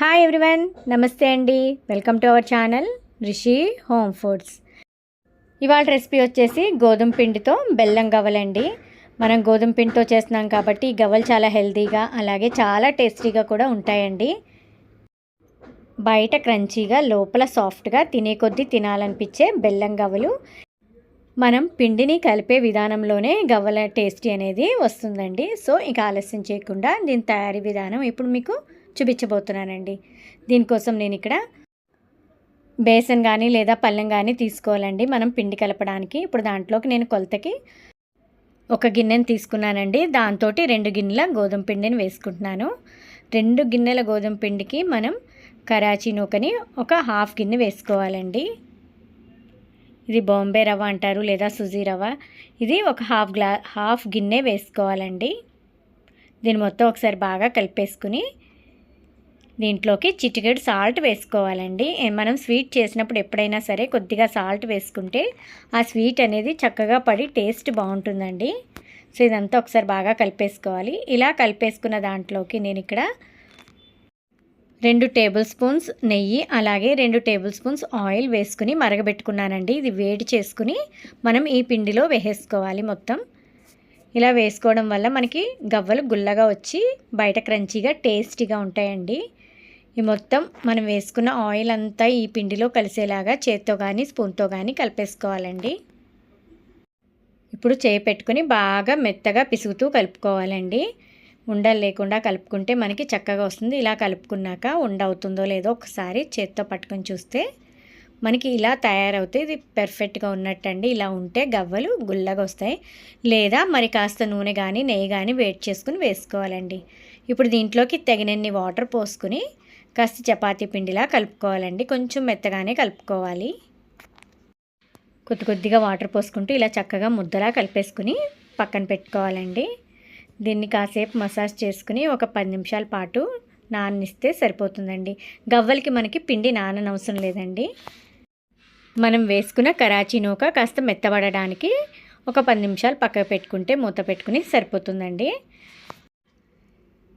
Hi everyone నమస్తే అండి. Welcome to our channel Rishi home foods ఇవాళ రెసిపీ వచ్చేసి గోధుమ పిండితో బెల్లం గవ్వలండి. మనం గోధుమ పిండితో చేస్తున్నాం కాబట్టి ఈ గవ్వలు చాలా హెల్తీగా అలాగే చాలా టేస్టీగా కూడా ఉంటాయండి. బయట క్రంచీగా లోపల సాఫ్ట్గా తినే కొద్దీ తినాలనిపించే బెల్లం గవ్వలు. మనం పిండిని కలిపే విధానంలోనే గవ్వల టేస్టీ అనేది వస్తుందండి. సో ఇక ఆలస్యం చేయకుండా దీని తయారీ విధానం ఇప్పుడు మీకు చూపించబోతున్నానండి. దీనికోసం నేను ఇక్కడ బేసన్ కానీ లేదా పళ్ళెం కానీ తీసుకోవాలండి. మనం పిండి కలపడానికి. ఇప్పుడు దాంట్లోకి నేను కొలతకి ఒక గిన్నెని తీసుకున్నానండి. దాంతో రెండు గిన్నెల గోధుమ పిండిని వేసుకుంటున్నాను. రెండు గిన్నెల గోధుమ పిండికి మనం కరాచీ నూకని ఒక హాఫ్ గిన్నె వేసుకోవాలండి. ఇది బాంబే రవ్వ అంటారు లేదా సుజీ రవ్వ. ఇది ఒక హాఫ్ గ్లా హాఫ్ గిన్నె వేసుకోవాలండి. దీన్ని మొత్తం ఒకసారి బాగా కలిపేసుకుని దీంట్లోకి చిటికెడు సాల్ట్ వేసుకోవాలండి. మనం స్వీట్ చేసినప్పుడు ఎప్పుడైనా సరే కొద్దిగా సాల్ట్ వేసుకుంటే ఆ స్వీట్ అనేది చక్కగా పడి టేస్ట్ బాగుంటుందండి. సో ఇదంతా ఒకసారి బాగా కలిపేసుకోవాలి. ఇలా కలిపేసుకున్న దాంట్లోకి నేను ఇక్కడ రెండు టేబుల్ స్పూన్స్ నెయ్యి అలాగే రెండు టేబుల్ స్పూన్స్ ఆయిల్ వేసుకుని మరగబెట్టుకున్నానండి. ఇది వేడి చేసుకుని మనం ఈ పిండిలో వేసేసుకోవాలి మొత్తం. ఇలా వేసుకోవడం వల్ల మనకి గవ్వలు గుల్లగా వచ్చి బయట క్రంచీగా టేస్టీగా ఉంటాయండి. ఈ మొత్తం మనం వేసుకున్న ఆయిల్ అంతా ఈ పిండిలో కలిసేలాగా చేత్తో కానీ స్పూన్తో కానీ కలిపేసుకోవాలండి. ఇప్పుడు చేయి పెట్టుకుని బాగా మెత్తగా పిసుగుతూ కలుపుకోవాలండి. ఉండలు లేకుండా కలుపుకుంటే మనకి చక్కగా వస్తుంది. ఇలా కలుపుకున్నాక ఉండ అవుతుందో లేదో ఒకసారి చేత్తో పట్టుకొని చూస్తే మనకి ఇలా తయారవుతాయి ఇది పెర్ఫెక్ట్గా ఉన్నట్టండి. ఇలా ఉంటే గవ్వలు గుల్లగా వస్తాయి. లేదా మరి కాస్త నూనె కానీ నెయ్యి కానీ వేడి చేసుకుని వేసుకోవాలండి. ఇప్పుడు దీంట్లోకి తగినన్ని వాటర్ పోసుకుని కాస్త చపాతీ పిండిలా కలుపుకోవాలండి. కొంచెం మెత్తగానే కలుపుకోవాలి. కొద్ది కొద్దిగా వాటర్ పోసుకుంటూ ఇలా చక్కగా ముద్దలా కలిపేసుకుని పక్కన పెట్టుకోవాలండి. దీన్ని కాసేపు మసాజ్ చేసుకుని ఒక పది నిమిషాల పాటు నాననిస్తే సరిపోతుందండి. గవ్వలకి మనకి పిండి నాననవసరం లేదండి. మనం వేసుకున్న కరాచీ నూక కాస్త మెత్తబడడానికి ఒక పది నిమిషాలు పక్కకు పెట్టుకుంటే మూత పెట్టుకుని సరిపోతుందండి.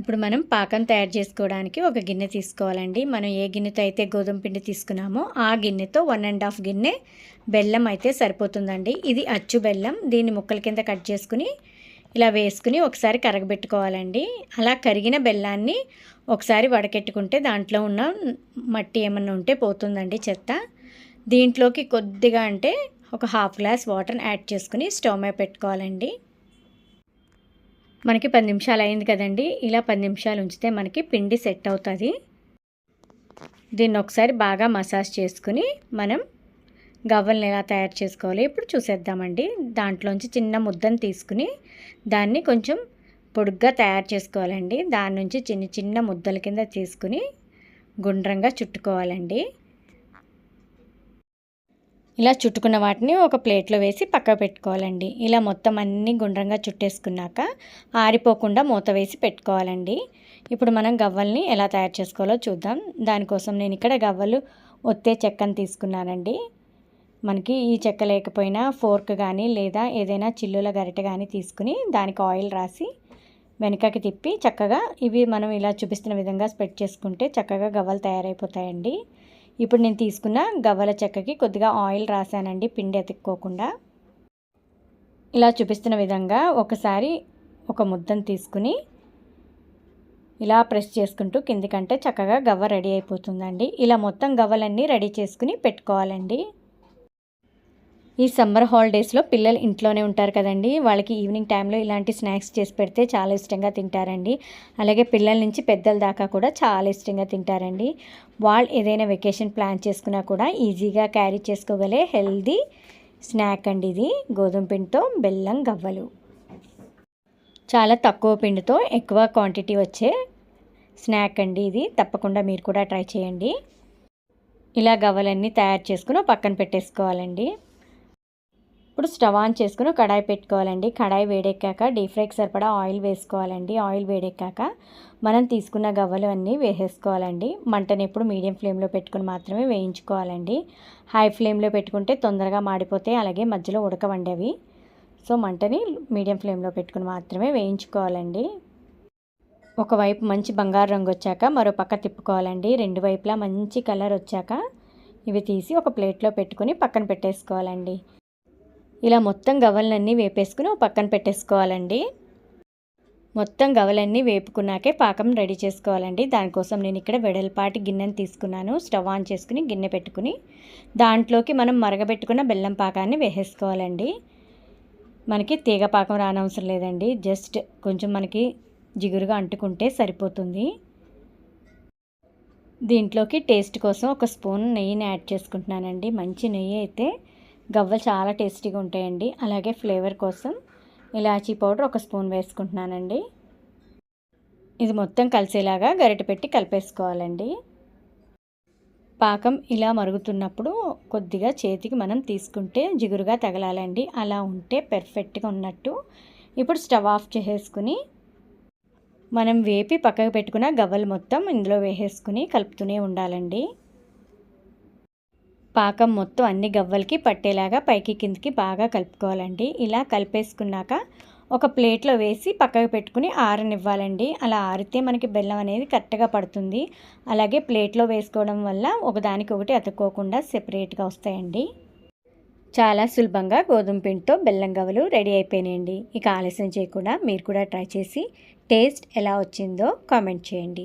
ఇప్పుడు మనం పాకం తయారు చేసుకోవడానికి ఒక గిన్నె తీసుకోవాలండి. మనం ఏ గిన్నెతో అయితే గోధుమ పిండి తీసుకున్నామో ఆ గిన్నెతో వన్ అండ్ హాఫ్ గిన్నె బెల్లం అయితే సరిపోతుందండి. ఇది అచ్చు బెల్లం. దీన్ని ముక్కల కింద కట్ చేసుకుని ఇలా వేసుకుని ఒకసారి కరగబెట్టుకోవాలండి. అలా కరిగిన బెల్లాన్ని ఒకసారి వడకెట్టుకుంటే దాంట్లో ఉన్న మట్టి ఏమన్నా ఉంటే పోతుందండి చెత్త. దీంట్లోకి కొద్దిగా అంటే ఒక హాఫ్ గ్లాస్ వాటర్ని యాడ్ చేసుకుని స్టవ్ మీద పెట్టుకోవాలండి. మనకి పది నిమిషాలు అయింది కదండి. ఇలా పది నిమిషాలు ఉంచితే మనకి పిండి సెట్ అవుతుంది. దీన్ని ఒకసారి బాగా మసాజ్ చేసుకుని మనం గవ్వల్ని ఎలా తయారు చేసుకోవాలి ఇప్పుడు చూసేద్దామండి. దాంట్లోంచి చిన్న ముద్దను తీసుకుని దాన్ని కొంచెం పొడుగ్గా తయారు చేసుకోవాలండి. దాని నుంచి చిన్న చిన్న ముద్దల కింద తీసుకుని గుండ్రంగా చుట్టుకోవాలండి. ఇలా చుట్టుకున్న వాటిని ఒక ప్లేట్లో వేసి పక్క పెట్టుకోవాలండి. ఇలా మొత్తం అన్నీ గుండ్రంగా చుట్టేసుకున్నాక ఆరిపోకుండా మూత వేసి పెట్టుకోవాలండి. ఇప్పుడు మనం గవ్వల్ని ఎలా తయారు చేసుకోవాలో చూద్దాం. దానికోసం నేను ఇక్కడ గవ్వలు ఒత్తే చెక్కను తీసుకున్నానండి. మనకి ఈ చెక్క లేకపోయినా ఫోర్క్ కానీ లేదా ఏదైనా చిల్లుల గరిటె కానీ తీసుకుని దానికి ఆయిల్ రాసి వెనకకి తిప్పి చక్కగా ఇవి మనం ఇలా చూపిస్తున్న విధంగా స్ప్రెడ్ చేసుకుంటే చక్కగా గవ్వలు తయారైపోతాయండి. ఇప్పుడు నేను తీసుకున్న గవ్వల చెక్కకి కొద్దిగా ఆయిల్ రాశానండి పిండి ఎతుక్కోకుండా ఇలా చూపిస్తున్న విధంగా ఒకసారి ఒక ముద్దను తీసుకుని ఇలా ప్రెస్ చేసుకుంటూ కిందికంటే చక్కగా గవ్వ రెడీ అయిపోతుందండి. ఇలా మొత్తం గవ్వలన్నీ రెడీ చేసుకుని పెట్టుకోవాలండి. ఈ సమ్మర్ హాలిడేస్లో పిల్లలు ఇంట్లోనే ఉంటారు కదండి. వాళ్ళకి ఈవినింగ్ టైంలో ఇలాంటి స్నాక్స్ చేసి పెడితే చాలా ఇష్టంగా తింటారండి. అలాగే పిల్లల నుంచి పెద్దల దాకా కూడా చాలా ఇష్టంగా తింటారండి. వాళ్ళు ఏదైనా వెకేషన్ ప్లాన్ చేసుకున్నా కూడా ఈజీగా క్యారీ చేసుకోగలే హెల్దీ స్నాక్ అండి ఇది. గోధుమ పిండితో బెల్లం గవ్వలు. చాలా తక్కువ పిండితో ఎక్కువ క్వాంటిటీ వచ్చే స్నాక్ అండి ఇది. తప్పకుండా మీరు కూడా ట్రై చేయండి. ఇలా గవ్వలన్నీ తయారు చేసుకుని పక్కన పెట్టేసుకోవాలండి. ఇప్పుడు స్టవ్ ఆన్ చేసుకుని కడాయి పెట్టుకోవాలండి. కడాయి వేడెక్కాక డీప్ ఫ్రైకి సరిపడా ఆయిల్ వేసుకోవాలండి. ఆయిల్ వేడెక్కాక మనం తీసుకున్న గవ్వలు అన్నీ వేసేసుకోవాలండి. మంటని ఎప్పుడు మీడియం ఫ్లేమ్లో పెట్టుకుని మాత్రమే వేయించుకోవాలండి. హై ఫ్లేమ్లో పెట్టుకుంటే తొందరగా మాడిపోతాయి. అలాగే మధ్యలో ఉడకవండి అవి. సో మంటని మీడియం ఫ్లేమ్లో పెట్టుకుని మాత్రమే వేయించుకోవాలండి. ఒకవైపు మంచి బంగారు రంగు వచ్చాక మరో పక్క తిప్పుకోవాలండి. రెండు వైపులా మంచి కలర్ వచ్చాక ఇవి తీసి ఒక ప్లేట్లో పెట్టుకుని పక్కన పెట్టేసుకోవాలండి. ఇలా మొత్తం గవ్వలన్నీ వేపేసుకుని పక్కన పెట్టేసుకోవాలండి. మొత్తం గవలన్నీ వేపుకున్నాకే పాకం రెడీ చేసుకోవాలండి. దానికోసం నేను ఇక్కడ వెడల్పాటి గిన్నెను తీసుకున్నాను. స్టవ్ ఆన్ చేసుకుని గిన్నె పెట్టుకుని దాంట్లోకి మనం మరగబెట్టుకున్న బెల్లం పాకాన్ని వేసేసుకోవాలండి. మనకి తీగ పాకం రానవసరం లేదండి. జస్ట్ కొంచెం మనకి జిగురుగా అంటుకుంటే సరిపోతుంది. దీంట్లోకి టేస్ట్ కోసం ఒక స్పూన్ నెయ్యిని యాడ్ చేసుకుంటున్నానండి. మంచి నెయ్యి అయితే గవ్వలు చాలా టేస్టీగా ఉంటాయండి. అలాగే ఫ్లేవర్ కోసం ఇలాచీ పౌడర్ ఒక స్పూన్ వేసుకుంటున్నానండి. ఇది మొత్తం కలిసేలాగా గరిటె పెట్టి కలిపేసుకోవాలండి. పాకం ఇలా మరుగుతున్నప్పుడు కొద్దిగా చేతికి మనం తీసుకుంటే జిగురుగా తగలాలండి. అలా ఉంటే పెర్ఫెక్ట్గా ఉన్నట్టు. ఇప్పుడు స్టవ్ ఆఫ్ చేసేసుకుని మనం వేపి పక్కకు పెట్టుకున్న గవ్వలు మొత్తం ఇందులో వేసేసుకుని కలుపుతూనే ఉండాలండి. పాకం మొత్తం అన్ని గవ్వలకి పట్టేలాగా పైకి కిందికి బాగా కలుపుకోవాలండి. ఇలా కలిపేసుకున్నాక ఒక ప్లేట్లో వేసి పక్కకు పెట్టుకుని ఆరనివ్వాలండి. అలా ఆరితే మనకి బెల్లం అనేది కరెక్ట్గా పడుతుంది. అలాగే ప్లేట్లో వేసుకోవడం వల్ల ఒకదానికి ఒకటి అతుక్కోకుండా సెపరేట్గా వస్తాయండి. చాలా సులభంగా గోధుమ పిండితో బెల్లం గవ్వలు రెడీ అయిపోయినాయండి. ఇక ఆలస్యం చేయకుండా మీరు కూడా ట్రై చేసి టేస్ట్ ఎలా వచ్చిందో కామెంట్ చేయండి.